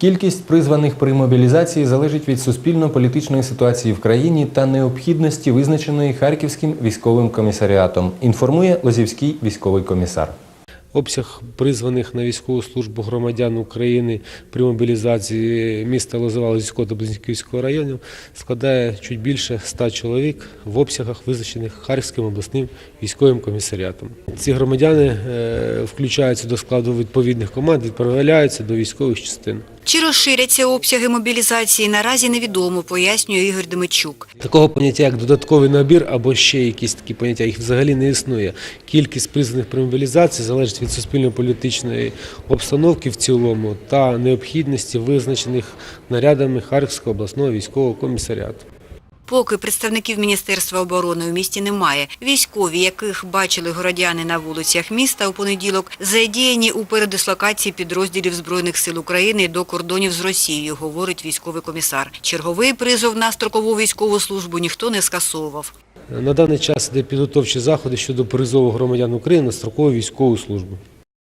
Кількість призваних при мобілізації залежить від суспільно-політичної ситуації в країні та необхідності, визначеної Харківським військовим комісаріатом. Інформує Лозівський військовий комісар. Обсяг призваних на військову службу громадян України при мобілізації міста Лозова Лозівського та Близнюківського районів складає чуть більше 100 чоловік в обсягах, визначених Харківським обласним військовим комісаріатом. Ці громадяни е, включаються до складу відповідних команд, відправляються до військових частин. Чи розширяться обсяги мобілізації, наразі невідомо, пояснює Ігор Демичук. Такого поняття, як додатковий набір або ще якісь такі поняття, їх взагалі не існує. Кількість призваних при мобілізації залежить від суспільно-політичної обстановки в цілому та необхідності визначених нарядами Харківського обласного військового комісаріату. Поки представників Міністерства оборони у місті немає. Військові, яких бачили городяни на вулицях міста у понеділок, задіяні у передислокації підрозділів Збройних сил України до кордонів з Росією, говорить військовий комісар. Черговий призов на строкову військову службу ніхто не скасовував. На даний час йде підготовчі заходи щодо призову громадян України на строкову військову службу.